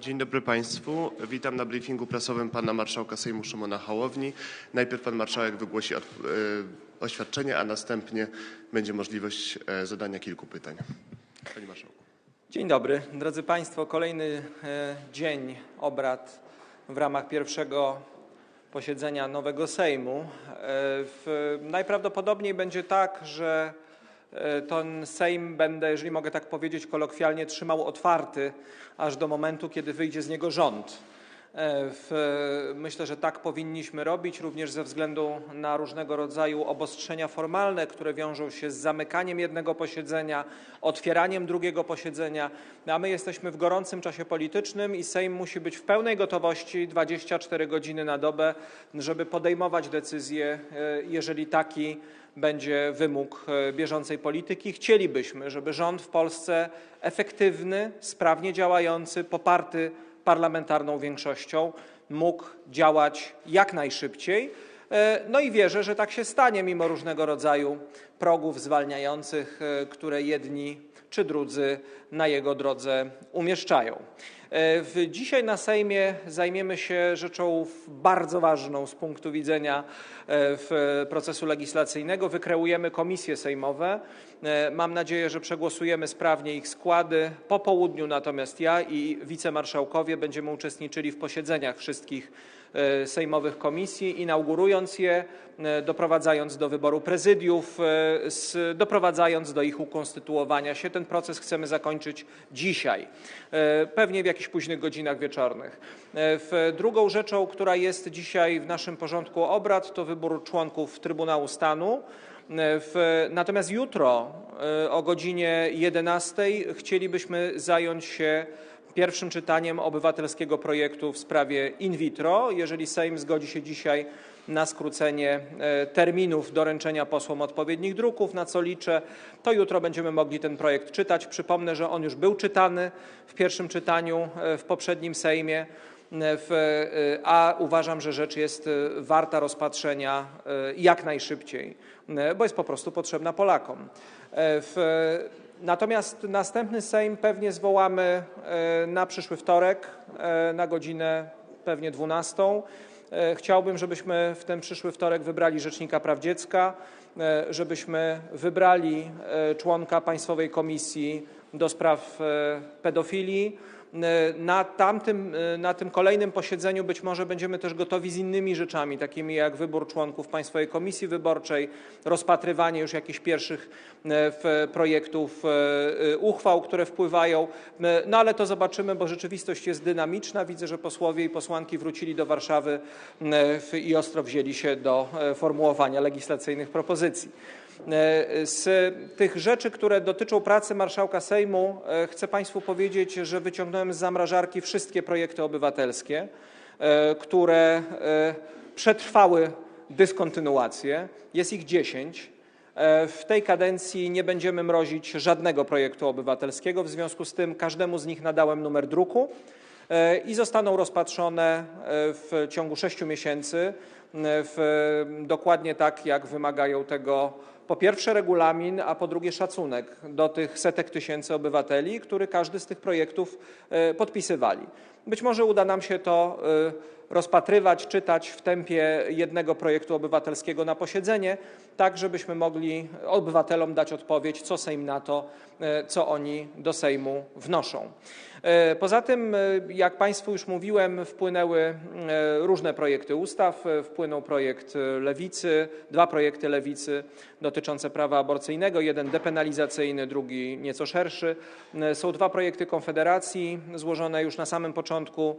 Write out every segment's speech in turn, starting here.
Dzień dobry Państwu. Witam na briefingu prasowym pana marszałka Sejmu Szymona Hołowni. Najpierw pan marszałek wygłosi e, oświadczenie, a następnie będzie możliwość e, zadania kilku pytań. Panie marszałku. Dzień dobry. Drodzy Państwo, kolejny e, dzień obrad w ramach pierwszego posiedzenia nowego Sejmu. Najprawdopodobniej będzie tak, że ten Sejm będę, jeżeli mogę tak powiedzieć kolokwialnie, trzymał otwarty aż do momentu, kiedy wyjdzie z niego rząd. E, myślę, że tak powinniśmy robić, również ze względu na różnego rodzaju obostrzenia formalne, które wiążą się z zamykaniem jednego posiedzenia, otwieraniem drugiego posiedzenia. A my jesteśmy w gorącym czasie politycznym i Sejm musi być w pełnej gotowości 24 godziny na dobę, żeby podejmować decyzje, e, jeżeli taki będzie wymóg e, bieżącej polityki. Chcielibyśmy, żeby rząd w Polsce efektywny, sprawnie działający, poparty parlamentarną większością mógł działać jak najszybciej. E, No i wierzę, że tak się stanie, mimo różnego rodzaju progów zwalniających, e, które jedni czy drudzy na jego drodze umieszczają. E, dzisiaj na Sejmie zajmiemy się rzeczą bardzo ważną z punktu widzenia e, procesu legislacyjnego. Wykreujemy komisje sejmowe. E, Mam nadzieję, że przegłosujemy sprawnie ich składy. Po południu natomiast ja i wicemarszałkowie będziemy uczestniczyli w posiedzeniach wszystkich sejmowych komisji, inaugurując je, e, doprowadzając do wyboru prezydiów, e, doprowadzając do ich ukonstytuowania się. Ten proces chcemy zakończyć dzisiaj, e, pewnie w jakichś późnych godzinach wieczornych. E, w- Drugą rzeczą, która jest dzisiaj w naszym porządku obrad, to wybór członków Trybunału Stanu. E, W, natomiast jutro e, o godzinie 11 chcielibyśmy zająć się pierwszym czytaniem obywatelskiego projektu w sprawie in vitro. Jeżeli Sejm zgodzi się dzisiaj na skrócenie e, terminów doręczenia posłom odpowiednich druków, na co liczę, to jutro będziemy mogli ten projekt czytać. Przypomnę, że on już był czytany w pierwszym czytaniu e, w poprzednim Sejmie. e, a uważam, że rzecz jest warta rozpatrzenia jak najszybciej, bo jest po prostu potrzebna Polakom. Natomiast następny Sejm pewnie zwołamy e, na przyszły wtorek e, na godzinę pewnie 12. E, Chciałbym, żebyśmy w ten przyszły wtorek wybrali Rzecznika Praw Dziecka, żebyśmy wybrali członka Państwowej Komisji do spraw e, pedofilii. E, Na tamtym, e, na tym kolejnym posiedzeniu być może będziemy też gotowi z innymi rzeczami, takimi jak wybór członków Państwowej Komisji Wyborczej, rozpatrywanie już jakichś pierwszych projektów uchwał, które wpływają. No ale to zobaczymy, bo rzeczywistość jest dynamiczna. Widzę, że posłowie i posłanki wrócili do Warszawy i ostro wzięli się do formułowania legislacyjnych propozycji. E, Z tych rzeczy, które dotyczą pracy marszałka Sejmu, e, chcę Państwu powiedzieć, że wyciągnąłem z zamrażarki wszystkie projekty obywatelskie, e, które przetrwały dyskontynuację. Jest ich 10. E, W tej kadencji nie będziemy mrozić żadnego projektu obywatelskiego, w związku z tym każdemu z nich nadałem numer druku i zostaną rozpatrzone w ciągu sześciu miesięcy, w, dokładnie tak, jak wymagają tego po pierwsze regulamin, a po drugie szacunek do tych setek tysięcy obywateli, który każdy z tych projektów e, podpisywali. Być może uda nam się to e, rozpatrywać, czytać w tempie jednego projektu obywatelskiego na posiedzenie, tak żebyśmy mogli obywatelom dać odpowiedź, co Sejm na to, e, co oni do Sejmu wnoszą. E, Poza tym, e, jak Państwu już mówiłem, wpłynęły różne projekty ustaw. Wpłynął projekt Lewicy, dwa projekty Lewicy dotyczące prawa aborcyjnego, jeden depenalizacyjny, drugi nieco szerszy. Są dwa projekty Konfederacji złożone już na samym początku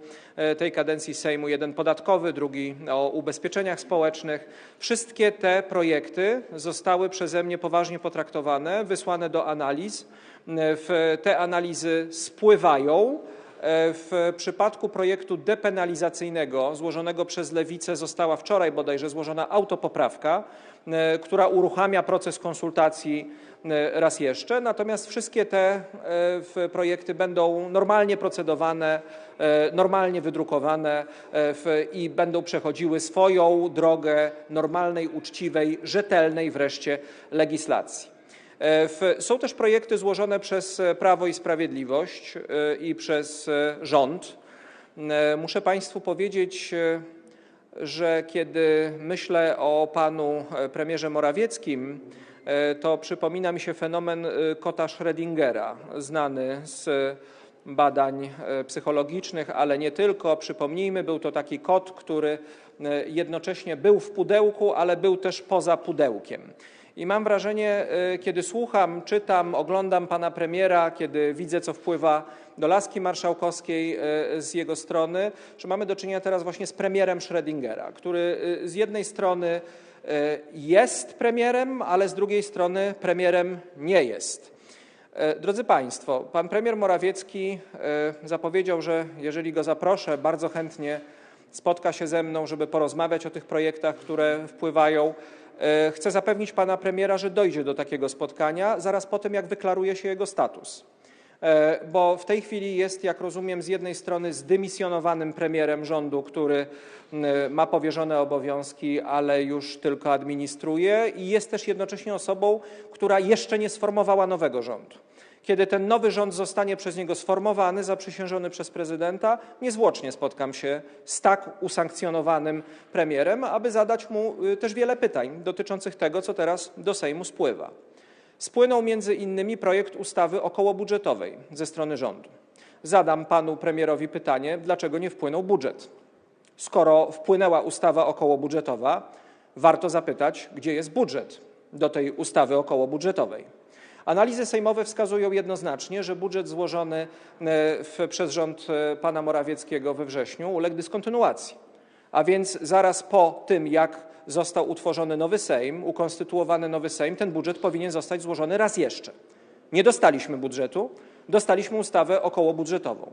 tej kadencji Sejmu, jeden podatkowy, drugi o ubezpieczeniach społecznych. Wszystkie te projekty zostały przeze mnie poważnie potraktowane, wysłane do analiz. E, te analizy spływają. E, W przypadku projektu depenalizacyjnego złożonego przez Lewicę została wczoraj bodajże złożona autopoprawka, e, która uruchamia proces konsultacji e, raz jeszcze. Natomiast wszystkie te projekty będą normalnie procedowane, normalnie wydrukowane i będą przechodziły swoją drogę normalnej, uczciwej, rzetelnej wreszcie legislacji. E, Są też projekty złożone przez e, Prawo i Sprawiedliwość e, i przez rząd Muszę Państwu powiedzieć, że kiedy myślę o panu premierze Morawieckim, to przypomina mi się fenomen kota Schrödingera, znany z badań psychologicznych, ale nie tylko. Przypomnijmy, był to taki kot, który jednocześnie był w pudełku, ale był też poza pudełkiem. I mam wrażenie, e, kiedy słucham, czytam, oglądam pana premiera, kiedy widzę, co wpływa do laski marszałkowskiej e, z jego strony, że mamy do czynienia teraz właśnie z premierem Schrödingera, który e, z jednej strony jest premierem, ale z drugiej strony premierem nie jest. Drodzy Państwo, pan premier Morawiecki zapowiedział, że jeżeli go zaproszę, bardzo chętnie spotka się ze mną, żeby porozmawiać o tych projektach, które wpływają. E, Chcę zapewnić pana premiera, że dojdzie do takiego spotkania zaraz po tym, jak wyklaruje się jego status. E, Bo w tej chwili jest, jak rozumiem, z jednej strony zdymisjonowanym premierem rządu, który ma powierzone obowiązki, ale już tylko administruje, i jest też jednocześnie osobą, która jeszcze nie sformowała nowego rządu. Kiedy ten nowy rząd zostanie przez niego sformowany, zaprzysiężony przez prezydenta, niezwłocznie spotkam się z tak usankcjonowanym premierem, aby zadać mu y, też wiele pytań dotyczących tego, co teraz do Sejmu spływa. Spłynął między innymi projekt ustawy okołobudżetowej ze strony rządu. Zadam panu premierowi pytanie, dlaczego nie wpłynął budżet. Skoro wpłynęła ustawa okołobudżetowa, warto zapytać, gdzie jest budżet do tej ustawy okołobudżetowej. Analizy sejmowe wskazują jednoznacznie, że budżet złożony e, w, przez rząd e, pana Morawieckiego we wrześniu uległ dyskontynuacji. A więc zaraz po tym, jak został utworzony nowy Sejm, ukonstytuowany nowy Sejm, ten budżet powinien zostać złożony raz jeszcze. Nie dostaliśmy budżetu, dostaliśmy ustawę okołobudżetową.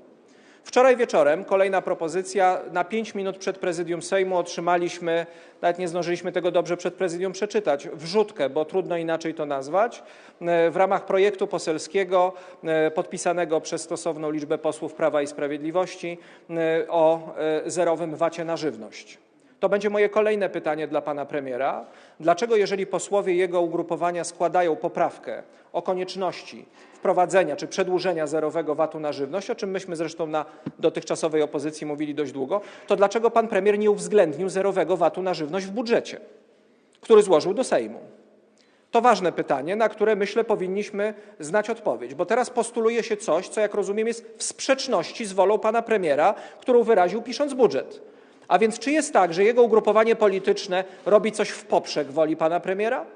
Wczoraj wieczorem kolejna propozycja. Na pięć minut przed prezydium Sejmu otrzymaliśmy, nawet nie zdążyliśmy tego dobrze przed prezydium przeczytać, wrzutkę, bo trudno inaczej to nazwać, e, w ramach projektu poselskiego e, podpisanego przez stosowną liczbę posłów Prawa i Sprawiedliwości e, o zerowym wacie na żywność. To będzie moje kolejne pytanie dla pana premiera. Dlaczego, jeżeli posłowie jego ugrupowania składają poprawkę o konieczności wprowadzenia czy przedłużenia zerowego VAT-u na żywność, o czym myśmy zresztą na dotychczasowej opozycji mówili dość długo, to dlaczego pan premier nie uwzględnił zerowego VAT-u na żywność w budżecie, który złożył do Sejmu? To ważne pytanie, na które myślę powinniśmy znać odpowiedź, bo teraz postuluje się coś, co jak rozumiem jest w sprzeczności z wolą pana premiera, którą wyraził pisząc budżet. A więc czy jest tak, że jego ugrupowanie polityczne robi coś w poprzek woli pana premiera?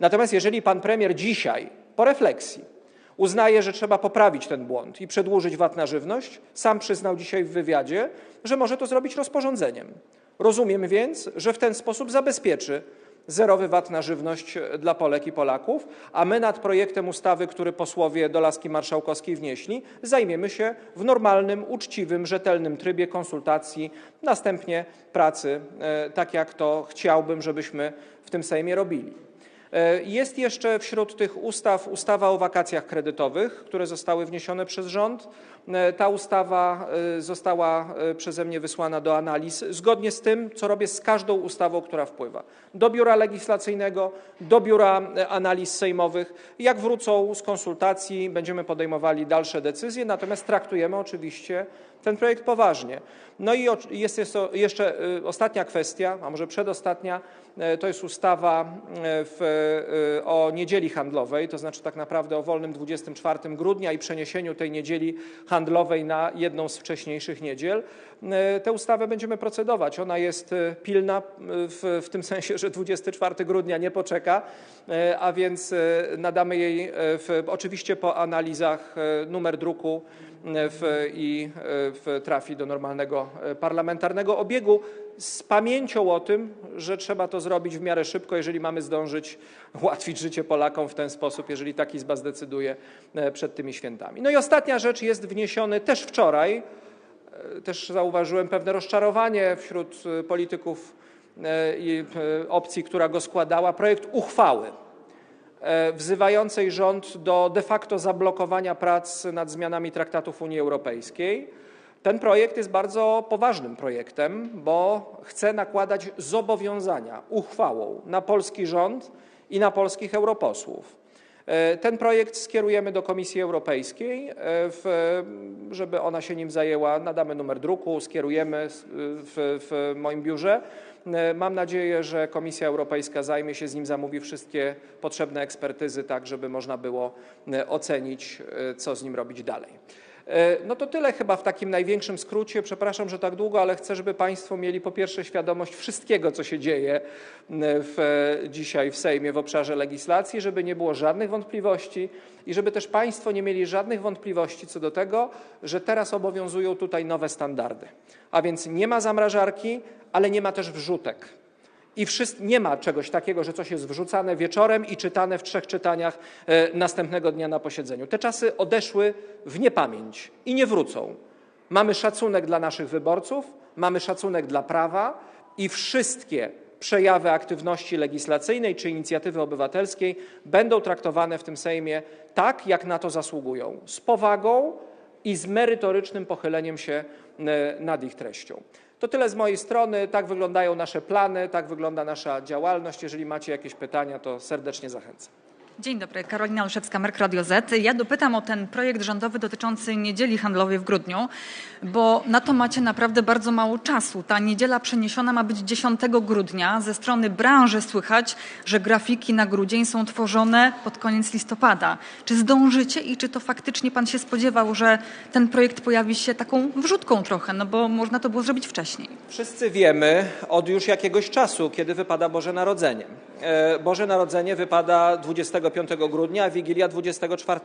Natomiast jeżeli pan premier dzisiaj, po refleksji, uznaje, że trzeba poprawić ten błąd i przedłużyć VAT na żywność, sam przyznał dzisiaj w wywiadzie, że może to zrobić rozporządzeniem. Rozumiem więc, że w ten sposób zabezpieczy zerowy VAT na żywność dla Polek i Polaków, a my nad projektem ustawy, który posłowie do laski marszałkowskiej wnieśli, zajmiemy się w normalnym, uczciwym, rzetelnym trybie konsultacji, następnie pracy, e, tak jak to chciałbym, żebyśmy w tym Sejmie robili. E, Jest jeszcze wśród tych ustaw ustawa o wakacjach kredytowych, które zostały wniesione przez rząd. E, Ta ustawa e, została przeze mnie wysłana do analiz, zgodnie z tym, co robię z każdą ustawą, która wpływa. Do Biura Legislacyjnego, do Biura Analiz Sejmowych. Jak wrócą z konsultacji, będziemy podejmowali dalsze decyzje, natomiast traktujemy oczywiście ten projekt poważnie. No i jest, jeszcze y, ostatnia kwestia, a może przedostatnia, e, to jest ustawa e, w, o niedzieli handlowej, to znaczy tak naprawdę o wolnym 24 grudnia i przeniesieniu tej niedzieli handlowej na jedną z wcześniejszych niedziel. Tę ustawę będziemy procedować. Ona jest pilna w, w tym sensie, że 24 grudnia nie poczeka, a więc nadamy jej w, oczywiście po analizach numer druku w, i w, trafi do normalnego e, parlamentarnego obiegu z pamięcią o tym, że trzeba to zrobić w miarę szybko, jeżeli mamy zdążyć ułatwić życie Polakom w ten sposób, jeżeli tak Izba zdecyduje e, przed tymi świętami. No i ostatnia rzecz jest wniesiony też wczoraj, e, też zauważyłem pewne rozczarowanie wśród polityków i opcji, która go składała, projekt uchwały wzywającej rząd do de facto zablokowania prac nad zmianami traktatów Unii Europejskiej. Ten projekt jest bardzo poważnym projektem, bo chce nakładać zobowiązania uchwałą na polski rząd i na polskich europosłów. E, Ten projekt skierujemy do Komisji Europejskiej, e, żeby ona się nim zajęła. Nadamy numer druku, skierujemy w moim biurze. E, Mam nadzieję, że Komisja Europejska zajmie się z nim, zamówi wszystkie potrzebne ekspertyzy, tak żeby można było e, ocenić, e, co z nim robić dalej. E, No to tyle chyba w takim największym skrócie. Przepraszam, że tak długo, ale chcę, żeby Państwo mieli po pierwsze świadomość wszystkiego, co się dzieje e, w, dzisiaj w Sejmie w obszarze legislacji, żeby nie było żadnych wątpliwości i żeby też Państwo nie mieli żadnych wątpliwości co do tego, że teraz obowiązują tutaj nowe standardy. A więc nie ma zamrażarki, ale nie ma też wrzutek. I nie ma czegoś takiego, że coś jest wrzucane wieczorem i czytane w trzech czytaniach e, następnego dnia na posiedzeniu. Te czasy odeszły w niepamięć i nie wrócą. Mamy szacunek dla naszych wyborców, mamy szacunek dla prawa i wszystkie przejawy aktywności legislacyjnej czy inicjatywy obywatelskiej będą traktowane w tym Sejmie tak, jak na to zasługują. Z powagą i z merytorycznym pochyleniem się e, nad ich treścią. To tyle z mojej strony. Tak wyglądają nasze plany, tak wygląda nasza działalność. Jeżeli macie jakieś pytania, to serdecznie zachęcam. Dzień dobry, Karolina Olszewska, Merk Radio Z. Ja dopytam o ten projekt rządowy dotyczący niedzieli handlowej w grudniu, bo na to macie naprawdę bardzo mało czasu. Ta niedziela przeniesiona ma być 10 grudnia. Ze strony branży słychać, że grafiki na grudzień są tworzone pod koniec listopada. Czy zdążycie i czy to faktycznie pan się spodziewał, że ten projekt pojawi się taką wrzutką trochę, no bo można to było zrobić wcześniej? Wszyscy wiemy od już jakiegoś czasu, kiedy wypada Boże Narodzenie. E, Boże Narodzenie wypada 25 grudnia, a Wigilia 24.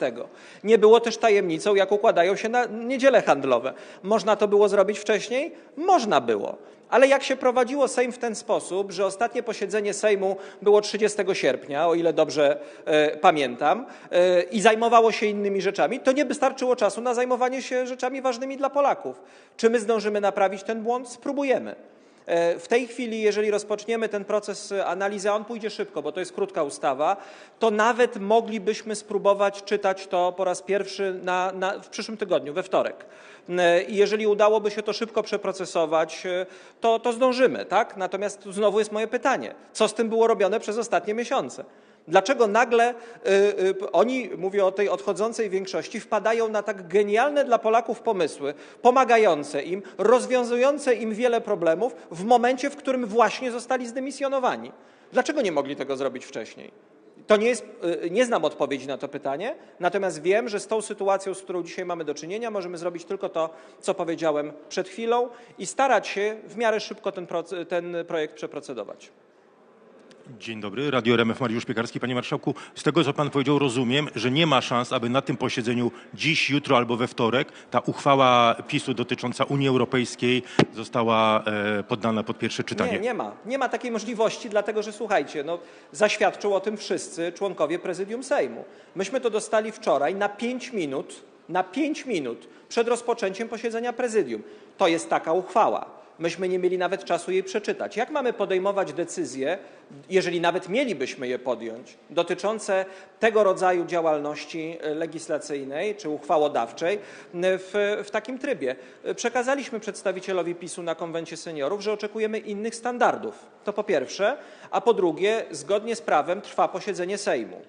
Nie było też tajemnicą, jak układają się na niedziele handlowe. Można to było zrobić wcześniej? Można było. Ale jak się prowadziło Sejm w ten sposób, że ostatnie posiedzenie Sejmu było 30 sierpnia, o ile dobrze e, pamiętam, e, i zajmowało się innymi rzeczami, to nie wystarczyło czasu na zajmowanie się rzeczami ważnymi dla Polaków. Czy my zdążymy naprawić ten błąd? Spróbujemy. E, W tej chwili, jeżeli rozpoczniemy ten proces analizy, a on pójdzie szybko, bo to jest krótka ustawa, to nawet moglibyśmy spróbować czytać to po raz pierwszy na, na, w przyszłym tygodniu, we wtorek. E, I jeżeli udałoby się to szybko przeprocesować, e, to, to zdążymy, tak? Natomiast znowu jest moje pytanie, co z tym było robione przez ostatnie miesiące? Dlaczego nagle y, y, oni, mówię o tej odchodzącej większości, wpadają na tak genialne dla Polaków pomysły, pomagające im, rozwiązujące im wiele problemów w momencie, w którym właśnie zostali zdymisjonowani? Dlaczego nie mogli tego zrobić wcześniej? To nie, jest, y, nie znam odpowiedzi na to pytanie, natomiast wiem, że z tą sytuacją, z którą dzisiaj mamy do czynienia, możemy zrobić tylko to, co powiedziałem przed chwilą i starać się w miarę szybko ten, ten projekt przeprocedować. Dzień dobry, Radio RMF Mariusz Piekarski. Panie Marszałku, z tego co Pan powiedział rozumiem, że nie ma szans, aby na tym posiedzeniu dziś, jutro albo we wtorek ta uchwała PiSu dotycząca Unii Europejskiej została e, poddana pod pierwsze czytanie. Nie, nie ma. Nie ma takiej możliwości, dlatego że słuchajcie, no, zaświadczą o tym wszyscy członkowie prezydium Sejmu. Myśmy to dostali wczoraj na 5 minut, na 5 minut przed rozpoczęciem posiedzenia prezydium. To jest taka uchwała. Myśmy nie mieli nawet czasu jej przeczytać. Jak mamy podejmować decyzje, jeżeli nawet mielibyśmy je podjąć, dotyczące tego rodzaju działalności legislacyjnej czy uchwałodawczej w, w takim trybie? Przekazaliśmy przedstawicielowi PiSu na konwencie seniorów, że oczekujemy innych standardów. To po pierwsze, a po drugie, zgodnie z prawem trwa posiedzenie Sejmu.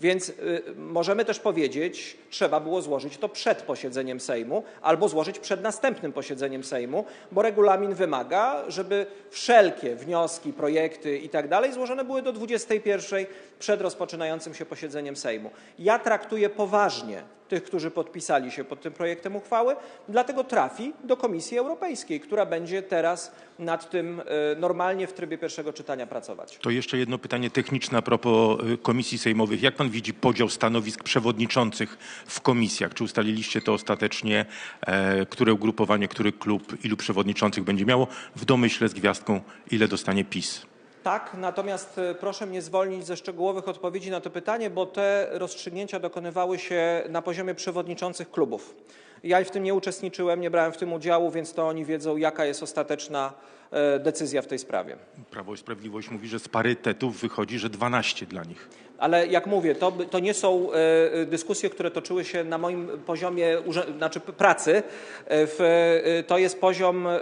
Więc y, możemy też powiedzieć, trzeba było złożyć to przed posiedzeniem Sejmu albo złożyć przed następnym posiedzeniem Sejmu, bo regulamin wymaga, żeby wszelkie wnioski, projekty i tak złożone były do 21 przed rozpoczynającym się posiedzeniem Sejmu. Ja traktuję poważnie tych, którzy podpisali się pod tym projektem uchwały, dlatego trafi do Komisji Europejskiej, która będzie teraz nad tym y, normalnie w trybie pierwszego czytania pracować. To jeszcze jedno pytanie techniczne a propos e, komisji sejmowych. Jak Pan widzi podział stanowisk przewodniczących w komisjach? Czy ustaliliście to ostatecznie, e, które ugrupowanie, który klub, ilu przewodniczących będzie miało? W domyśle z gwiazdką, ile dostanie PiS? Tak, natomiast e, proszę mnie zwolnić ze szczegółowych odpowiedzi na to pytanie, bo te rozstrzygnięcia dokonywały się na poziomie przewodniczących klubów. Ja w tym nie uczestniczyłem, nie brałem w tym udziału, więc to oni wiedzą, jaka jest ostateczna decyzja w tej sprawie. Prawo i Sprawiedliwość mówi, że z parytetów wychodzi, że 12 dla nich. Ale jak mówię, to, to nie są e, e, dyskusje, które toczyły się na moim poziomie znaczy pracy. E, e, to jest poziom e,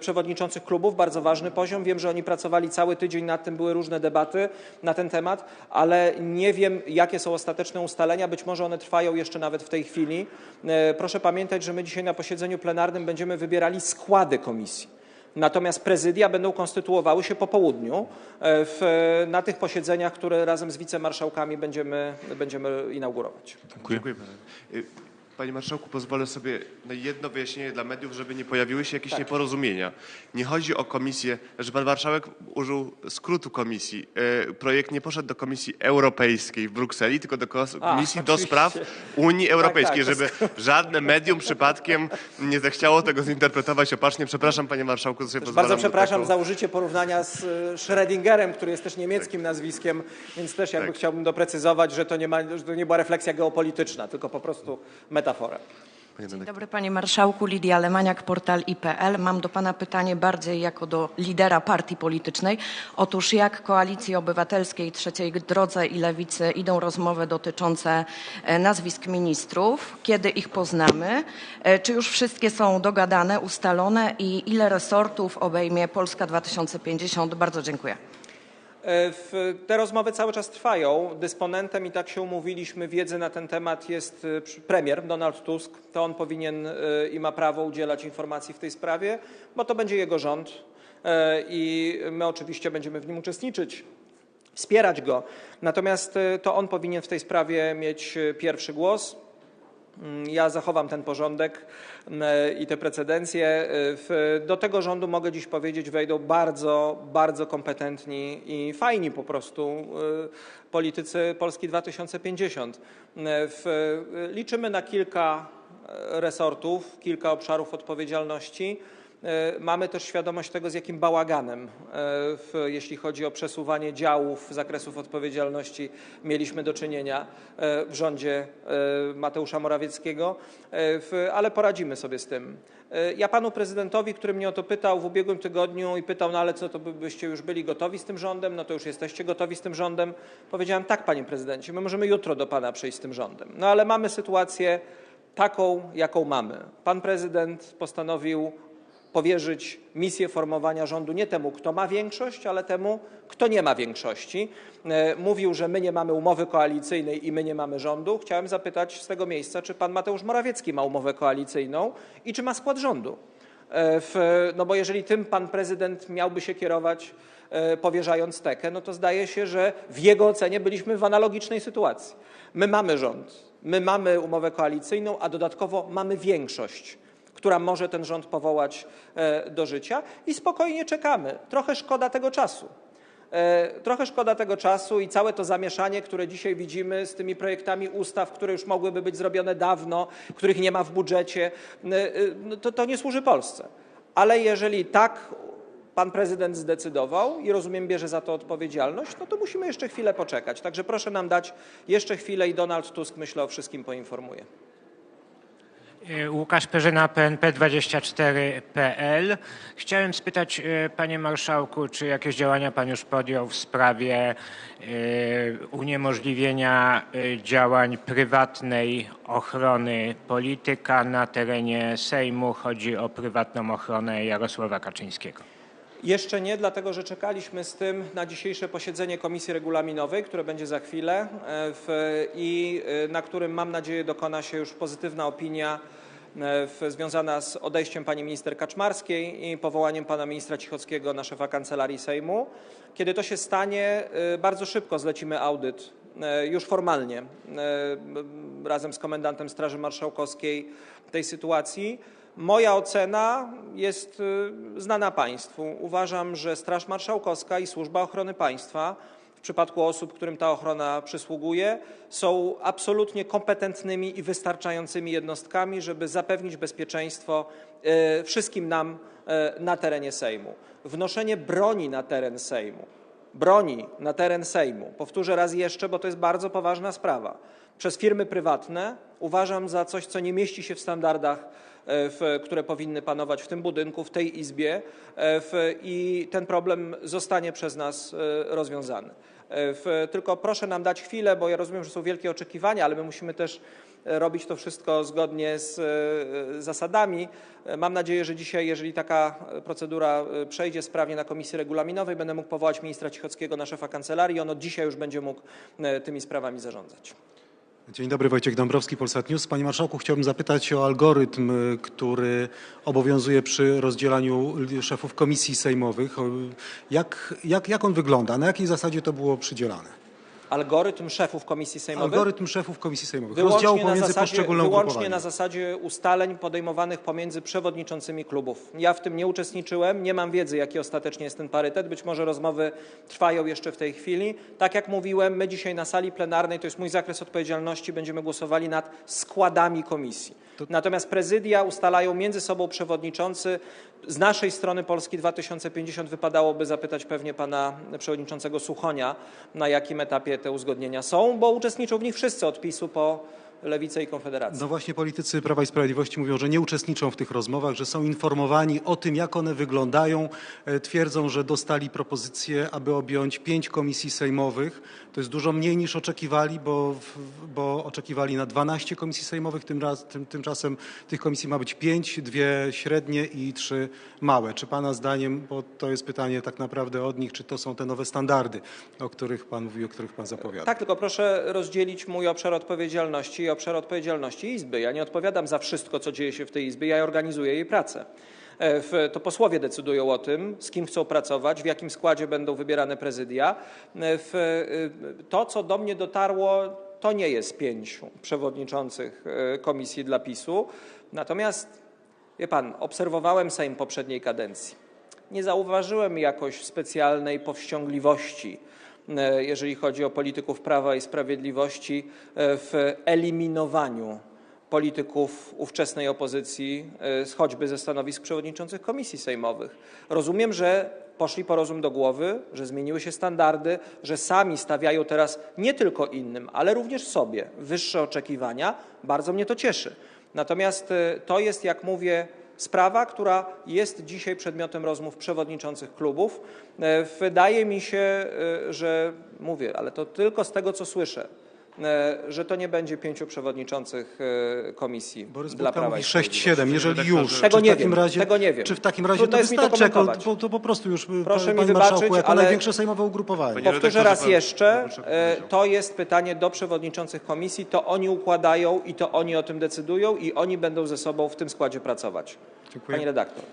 przewodniczących klubów, bardzo ważny poziom. Wiem, że oni pracowali cały tydzień nad tym, były różne debaty na ten temat, ale nie wiem, jakie są ostateczne ustalenia. Być może one trwają jeszcze nawet w tej chwili. E, Proszę pamiętać, że my dzisiaj na posiedzeniu plenarnym będziemy wybierali składy komisji. Natomiast prezydia będą konstytuowały się po południu e, w, na tych posiedzeniach, które razem z wicemarszałkami będziemy, będziemy inaugurować. Dziękuję. Panie. Marszałku, pozwolę sobie na jedno wyjaśnienie dla mediów, żeby nie pojawiły się jakieś nieporozumienia. Nie chodzi o komisję, że pan Marszałek użył skrótu komisji. Y, Projekt nie poszedł do Komisji Europejskiej w Brukseli, tylko do kos- A, Komisji do oczywiście. Spraw Unii Europejskiej, tak, to żeby żadne medium przypadkiem nie zechciało tego zinterpretować opacznie. Przepraszam, panie Marszałku, że sobie pozwalam Bardzo przepraszam za użycie porównania z e, Schrödingerem, który jest też niemieckim nazwiskiem, więc też jakby Tak. chciałbym doprecyzować, że to, nie ma, że to nie była refleksja geopolityczna, tylko po prostu metafora. Panie Dzień dobry Panie Marszałku, Lidia Lemaniak, portal IPL. Mam do Pana pytanie bardziej jako do lidera partii politycznej. Otóż jak Koalicji Obywatelskiej, Trzeciej Drodze i Lewicy idą rozmowy dotyczące e, nazwisk ministrów? Kiedy ich poznamy? E, Czy już wszystkie są dogadane, ustalone i ile resortów obejmie Polska 2050? Bardzo dziękuję. E, Te rozmowy cały czas trwają. Dysponentem, i tak się umówiliśmy, wiedzy na ten temat jest e, premier Donald Tusk. To on powinien e, i ma prawo udzielać informacji w tej sprawie, bo to będzie jego rząd i my oczywiście będziemy w nim uczestniczyć. Wspierać go. Natomiast to on powinien w tej sprawie mieć pierwszy głos. Mm, Ja zachowam ten porządek mm, i te precedencje. E, do tego rządu mogę dziś powiedzieć, wejdą bardzo, bardzo kompetentni i fajni po prostu e, politycy Polski 2050. Mm, e, liczymy na kilka e, resortów, kilka obszarów odpowiedzialności. E, Mamy też świadomość tego, z jakim bałaganem, e, jeśli chodzi o przesuwanie działów, zakresów odpowiedzialności, mieliśmy do czynienia e, w rządzie Mateusza Morawieckiego, ale poradzimy sobie z tym. Ja panu prezydentowi, który mnie o to pytał w ubiegłym tygodniu i pytał, no ale co, to by- byście już byli gotowi z tym rządem, no to już jesteście gotowi z tym rządem. Powiedziałem, tak panie prezydencie, my możemy jutro do pana przyjść z tym rządem. No ale mamy sytuację taką, jaką mamy. Pan prezydent postanowił powierzyć misję formowania rządu nie temu, kto ma większość, ale temu, kto nie ma większości. E, Mówił, że my nie mamy umowy koalicyjnej i my nie mamy rządu. Chciałem zapytać z tego miejsca, czy pan Mateusz Morawiecki ma umowę koalicyjną i czy ma skład rządu. E, W, no bo jeżeli tym pan prezydent miałby się kierować, e, powierzając tekę, no to zdaje się, że w jego ocenie byliśmy w analogicznej sytuacji. My mamy rząd, my mamy umowę koalicyjną, a dodatkowo mamy większość która może ten rząd powołać e, do życia i spokojnie czekamy. Trochę szkoda tego czasu. E, Trochę szkoda tego czasu i całe to zamieszanie, które dzisiaj widzimy z tymi projektami ustaw, które już mogłyby być zrobione dawno, których nie ma w budżecie, e, no to, to nie służy Polsce. Ale jeżeli tak pan prezydent zdecydował i rozumiem bierze za to odpowiedzialność, no to musimy jeszcze chwilę poczekać. Także proszę nam dać jeszcze chwilę i Donald Tusk myślę o wszystkim poinformuje. E, Łukasz Perzyna, PNP24.pl. Chciałem spytać, e, panie marszałku, czy jakieś działania pan już podjął w sprawie e, uniemożliwienia działań prywatnej ochrony polityka na terenie Sejmu? Chodzi o prywatną ochronę Jarosława Kaczyńskiego. Jeszcze nie, dlatego że czekaliśmy z tym na dzisiejsze posiedzenie Komisji Regulaminowej, które będzie za chwilę e, i e, na którym mam nadzieję dokona się już pozytywna opinia e, związana z odejściem pani minister Kaczmarskiej i powołaniem pana ministra Cichockiego na szefa Kancelarii Sejmu. Kiedy to się stanie, bardzo szybko zlecimy audyt, już formalnie, razem z komendantem Straży Marszałkowskiej tej sytuacji. Moja ocena jest y, znana Państwu. Uważam, że Straż Marszałkowska i Służba Ochrony Państwa w przypadku osób, którym ta ochrona przysługuje, są absolutnie kompetentnymi i wystarczającymi jednostkami, żeby zapewnić bezpieczeństwo y, wszystkim nam y, na terenie Sejmu. Wnoszenie broni na teren Sejmu, broni na teren Sejmu, powtórzę raz jeszcze, bo to jest bardzo poważna sprawa, przez firmy prywatne uważam za coś, co nie mieści się w standardach które powinny panować w tym budynku, w tej izbie w, i ten problem zostanie przez nas e, rozwiązany. Tylko proszę nam dać chwilę, bo ja rozumiem, że są wielkie oczekiwania, ale my musimy też e, robić to wszystko zgodnie z e, zasadami. E, Mam nadzieję, że dzisiaj, jeżeli taka e, procedura e, przejdzie sprawnie na komisji regulaminowej, będę mógł powołać ministra Cichockiego na szefa kancelarii. On od dzisiaj już będzie mógł e, tymi sprawami zarządzać. Dzień dobry, Wojciech Dąbrowski, Polsat News. Panie Marszałku, chciałbym zapytać o algorytm, y, który obowiązuje przy rozdzielaniu szefów komisji sejmowych. O, Jak, jak, jak on wygląda? Na jakiej zasadzie to było przydzielane? Algorytm szefów komisji sejmowych? Algorytm szefów komisji sejmowych. Wyłącznie na, pomiędzy zasadzie, poszczególne wyłącznie na zasadzie ustaleń podejmowanych pomiędzy przewodniczącymi klubów. Ja w tym nie uczestniczyłem, nie mam wiedzy, jaki ostatecznie jest ten parytet. Być może rozmowy trwają jeszcze w tej chwili. Tak jak mówiłem, my dzisiaj na sali plenarnej, to jest mój zakres odpowiedzialności, będziemy głosowali nad składami komisji. Natomiast prezydia ustalają między sobą przewodniczący. Z naszej strony Polski 2050 wypadałoby zapytać pewnie pana przewodniczącego Suchonia, na jakim etapie te uzgodnienia są, bo uczestniczą w nich wszyscy od PiSu po Lewicę i Konfederację. No właśnie politycy Prawa i Sprawiedliwości mówią, że nie uczestniczą w tych rozmowach, że są informowani o tym, jak one wyglądają. E, Twierdzą, że dostali propozycję, aby objąć pięć komisji sejmowych. To jest dużo mniej niż oczekiwali, bo, bo oczekiwali na 12 komisji sejmowych. Tym raz, tym, tymczasem tych komisji ma być pięć, dwie średnie i trzy małe. Czy Pana zdaniem, bo to jest pytanie tak naprawdę od nich, czy to są te nowe standardy, o których Pan mówił, o których Pan zapowiada? Tak, tylko proszę rozdzielić mój obszar odpowiedzialności obszar odpowiedzialności Izby. Ja nie odpowiadam za wszystko, co dzieje się w tej Izbie, ja organizuję jej pracę. E, To posłowie decydują o tym, z kim chcą pracować, w jakim składzie będą wybierane prezydia. E, e, To, co do mnie dotarło, to nie jest pięciu przewodniczących komisji dla PiSu. Natomiast, wie pan, obserwowałem Sejm poprzedniej kadencji. Nie zauważyłem jakoś specjalnej powściągliwości, jeżeli chodzi o polityków Prawa i Sprawiedliwości e, w eliminowaniu polityków ówczesnej opozycji, e, choćby ze stanowisk przewodniczących komisji sejmowych. Rozumiem, że poszli po rozum do głowy, że zmieniły się standardy, że sami stawiają teraz nie tylko innym, ale również sobie wyższe oczekiwania. Bardzo mnie to cieszy. Natomiast e, to jest, jak mówię, sprawa, która jest dzisiaj przedmiotem rozmów przewodniczących klubów. E, Wydaje mi się, e, że mówię, ale to tylko z tego, co słyszę, że to nie będzie pięciu przewodniczących e, komisji Borys dla Budka Prawa mówi i 6-7, jeżeli już. Tego czy w nie takim wiem, razie, tego nie wiem. Czy w takim razie Trudno to wystarczy, jako, to, to po prostu już, Proszę panie mi wybaczyć, marszałku, jako ale- największe sejmowe ugrupowanie. Powtórzę raz pan- jeszcze, e, to jest pytanie do przewodniczących komisji, to oni układają i to oni o tym decydują i oni będą ze sobą w tym składzie pracować. Dziękuję. Pani redaktor.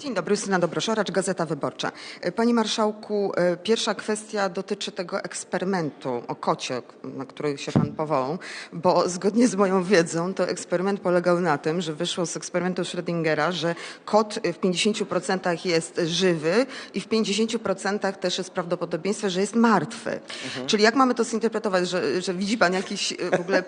Dzień dobry, Justyna Dobroszoracz, Gazeta Wyborcza. Panie Marszałku, e, pierwsza kwestia dotyczy tego eksperymentu o kocie, na który się Pan powołał, bo zgodnie z moją wiedzą to eksperyment polegał na tym, że wyszło z eksperymentu Schrödingera, że kot w 50% jest żywy i w 50% też jest prawdopodobieństwo, że jest martwy. Czyli jak mamy to zinterpretować, że, że widzi Pan jakiś e, w ogóle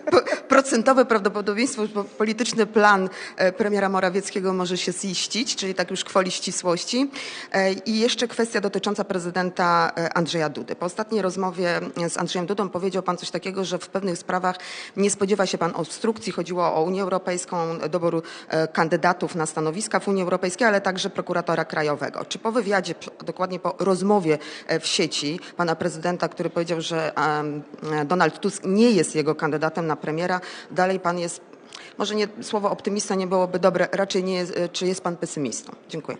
procentowe prawdopodobieństwo, że polityczny plan e, premiera Morawieckiego może się ziścić, czyli tak już kwoli ścisłości. E, I jeszcze kwestia dotycząca prezydenta e, Andrzeja Dudy. Po ostatniej rozmowie z Andrzejem Dudą powiedział pan coś takiego, że w pewnych sprawach nie spodziewa się pan obstrukcji. Chodziło o Unię Europejską, dobór e, kandydatów na stanowiska w Unii Europejskiej, ale także prokuratora krajowego. Czy po wywiadzie, dokładnie po rozmowie e, w sieci pana prezydenta, który powiedział, że e, Donald Tusk nie jest jego kandydatem na premiera, dalej pan jest może nie, słowo optymista nie byłoby dobre, raczej nie jest, e, czy jest pan pesymistą? Dziękuję.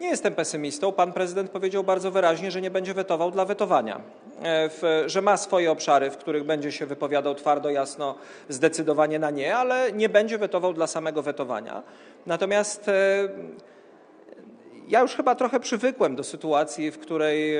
Nie jestem pesymistą. Pan prezydent powiedział bardzo wyraźnie, że nie będzie wetował dla wetowania. E, W, że ma swoje obszary, w których będzie się wypowiadał twardo, jasno, zdecydowanie na nie, ale nie będzie wetował dla samego wetowania. Natomiast e, ja już chyba trochę przywykłem do sytuacji, w której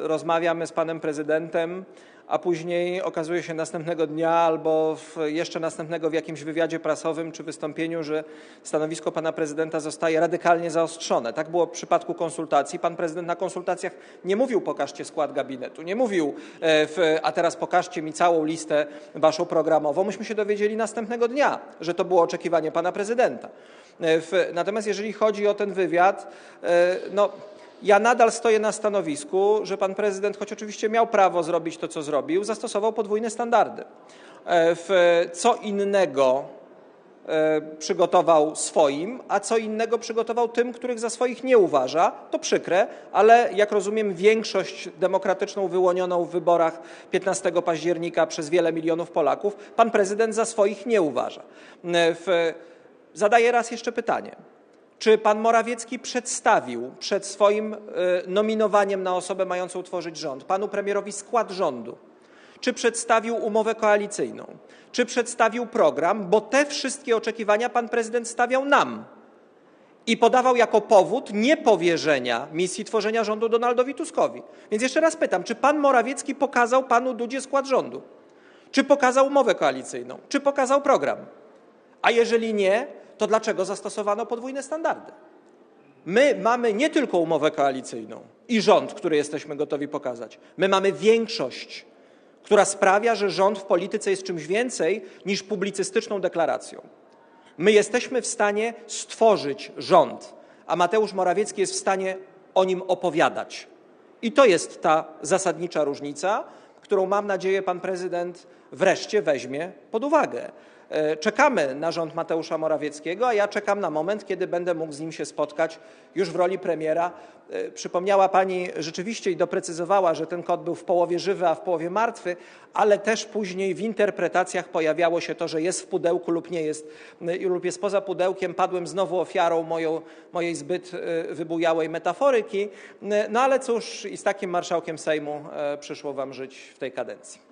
rozmawiamy z panem prezydentem, a później okazuje się następnego dnia albo jeszcze następnego w jakimś wywiadzie prasowym czy wystąpieniu, że stanowisko pana prezydenta zostaje radykalnie zaostrzone. Tak było w przypadku konsultacji. Pan prezydent na konsultacjach nie mówił pokażcie skład gabinetu, nie mówił e, a teraz pokażcie mi całą listę waszą programową. Myśmy się dowiedzieli następnego dnia, że to było oczekiwanie pana prezydenta. E, natomiast jeżeli chodzi o ten wywiad, e, no ja nadal stoję na stanowisku, że pan prezydent, choć oczywiście miał prawo zrobić to, co zrobił, zastosował podwójne standardy. E, W co innego e, przygotował swoim, a co innego przygotował tym, których za swoich nie uważa. To przykre, ale jak rozumiem, większość demokratyczną wyłonioną w wyborach 15 października przez wiele milionów Polaków pan prezydent za swoich nie uważa. E, zadaję raz jeszcze pytanie. Czy pan Morawiecki przedstawił przed swoim e, nominowaniem na osobę mającą tworzyć rząd panu premierowi skład rządu? Czy przedstawił umowę koalicyjną? Czy przedstawił program? Bo te wszystkie oczekiwania pan prezydent stawiał nam i podawał jako powód niepowierzenia misji tworzenia rządu Donaldowi Tuskowi. Więc jeszcze raz pytam, czy pan Morawiecki pokazał panu Dudzie skład rządu? Czy pokazał umowę koalicyjną? Czy pokazał program? A jeżeli nie, to dlaczego zastosowano podwójne standardy? My mamy nie tylko umowę koalicyjną i rząd, który jesteśmy gotowi pokazać. My mamy większość, która sprawia, że rząd w polityce jest czymś więcej niż publicystyczną deklaracją. My jesteśmy w stanie stworzyć rząd, a Mateusz Morawiecki jest w stanie o nim opowiadać. I to jest ta zasadnicza różnica, którą mam nadzieję pan prezydent wreszcie weźmie pod uwagę. E, Czekamy na rząd Mateusza Morawieckiego, a ja czekam na moment, kiedy będę mógł z nim się spotkać już w roli premiera. E, Przypomniała pani rzeczywiście i doprecyzowała, że ten kot był w połowie żywy, a w połowie martwy, ale też później w interpretacjach pojawiało się to, że jest w pudełku lub nie jest, e, lub jest poza pudełkiem. Padłem znowu ofiarą moją, mojej zbyt wybujałej metaforyki. No ale cóż, i z takim marszałkiem Sejmu przyszło wam żyć w tej kadencji.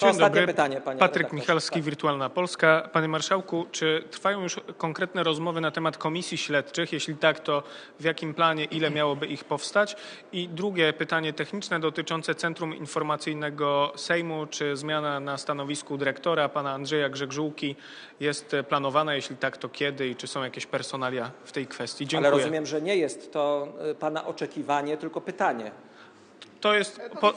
To Dzień ostatnie dobry. pytanie, panie Patryk redaktorze. Michalski, Tak. Wirtualna Polska. Panie Marszałku, czy trwają już konkretne rozmowy na temat komisji śledczych? Jeśli tak, to w jakim planie, ile miałoby ich powstać? I drugie pytanie techniczne dotyczące Centrum Informacyjnego Sejmu. Czy zmiana na stanowisku dyrektora, pana Andrzeja Grzegżółki jest planowana? Jeśli tak, to kiedy i czy są jakieś personalia w tej kwestii? Dziękuję. Ale rozumiem, że nie jest to y, pana oczekiwanie, tylko pytanie. To jest... Po...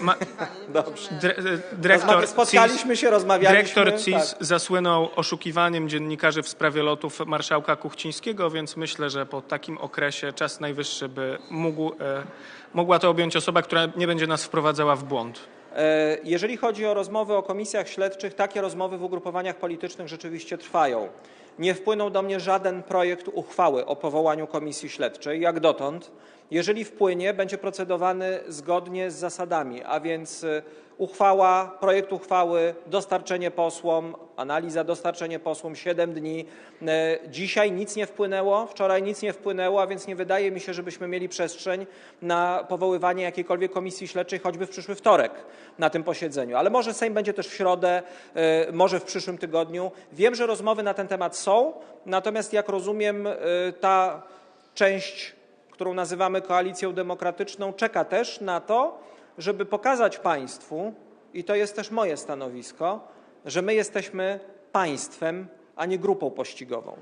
Ma... Dobrze. Dyre- Dyrektor Rozmawia- Spotkaliśmy się, rozmawialiśmy. Dyrektor CIS tak. zasłynął oszukiwaniem dziennikarzy w sprawie lotów marszałka Kuchcińskiego, więc myślę, że po takim okresie czas najwyższy, by mógł, e, mogła to objąć osoba, która nie będzie nas wprowadzała w błąd. E, Jeżeli chodzi o rozmowy o komisjach śledczych, takie rozmowy w ugrupowaniach politycznych rzeczywiście trwają. Nie wpłynął do mnie żaden projekt uchwały o powołaniu komisji śledczej, jak dotąd. Jeżeli wpłynie, będzie procedowany zgodnie z zasadami, a więc e, uchwała, projekt uchwały, dostarczenie posłom, analiza, dostarczenie posłom 7 dni. E, Dzisiaj nic nie wpłynęło, wczoraj nic nie wpłynęło, a więc nie wydaje mi się, żebyśmy mieli przestrzeń na powoływanie jakiejkolwiek komisji śledczej, choćby w przyszły wtorek na tym posiedzeniu. Ale może Sejm będzie też w środę, e, może w przyszłym tygodniu. Wiem, że rozmowy na ten temat są, natomiast jak rozumiem, ta część, którą nazywamy koalicją demokratyczną, czeka też na to, żeby pokazać państwu, i to jest też moje stanowisko, że my jesteśmy państwem, a nie grupą pościgową.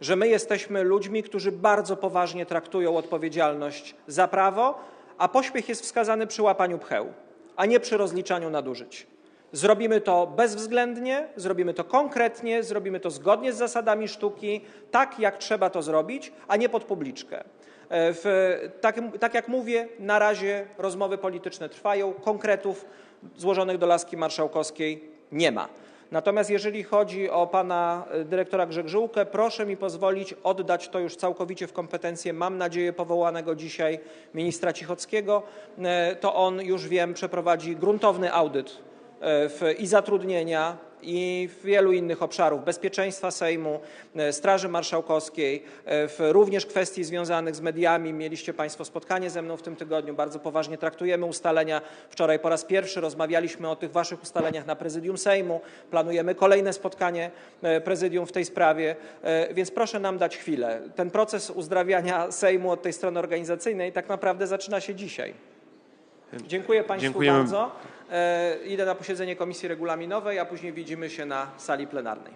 Że my jesteśmy ludźmi, którzy bardzo poważnie traktują odpowiedzialność za prawo, a pośpiech jest wskazany przy łapaniu pcheł, a nie przy rozliczaniu nadużyć. Zrobimy to bezwzględnie, zrobimy to konkretnie, zrobimy to zgodnie z zasadami sztuki, tak jak trzeba to zrobić, a nie pod publiczkę. E, tak, tak jak mówię, na razie rozmowy polityczne trwają, konkretów złożonych do laski marszałkowskiej nie ma. Natomiast jeżeli chodzi o pana e, dyrektora Grzegżółkę, proszę mi pozwolić oddać to już całkowicie w kompetencje, mam nadzieję, powołanego dzisiaj ministra Cichockiego. E, To on, już wiem, przeprowadzi gruntowny audyt i zatrudnienia, i w wielu innych obszarów bezpieczeństwa Sejmu, e, Straży Marszałkowskiej, e, w również kwestii związanych z mediami. Mieliście Państwo spotkanie ze mną w tym tygodniu. Bardzo poważnie traktujemy ustalenia. Wczoraj po raz pierwszy rozmawialiśmy o tych Waszych ustaleniach na prezydium Sejmu. Planujemy kolejne spotkanie e, prezydium w tej sprawie, więc proszę nam dać chwilę. Ten proces uzdrawiania Sejmu od tej strony organizacyjnej tak naprawdę zaczyna się dzisiaj. Dziękuję Państwu Dziękujemy. bardzo. E, Idę na posiedzenie Komisji Regulaminowej, a później widzimy się na sali plenarnej.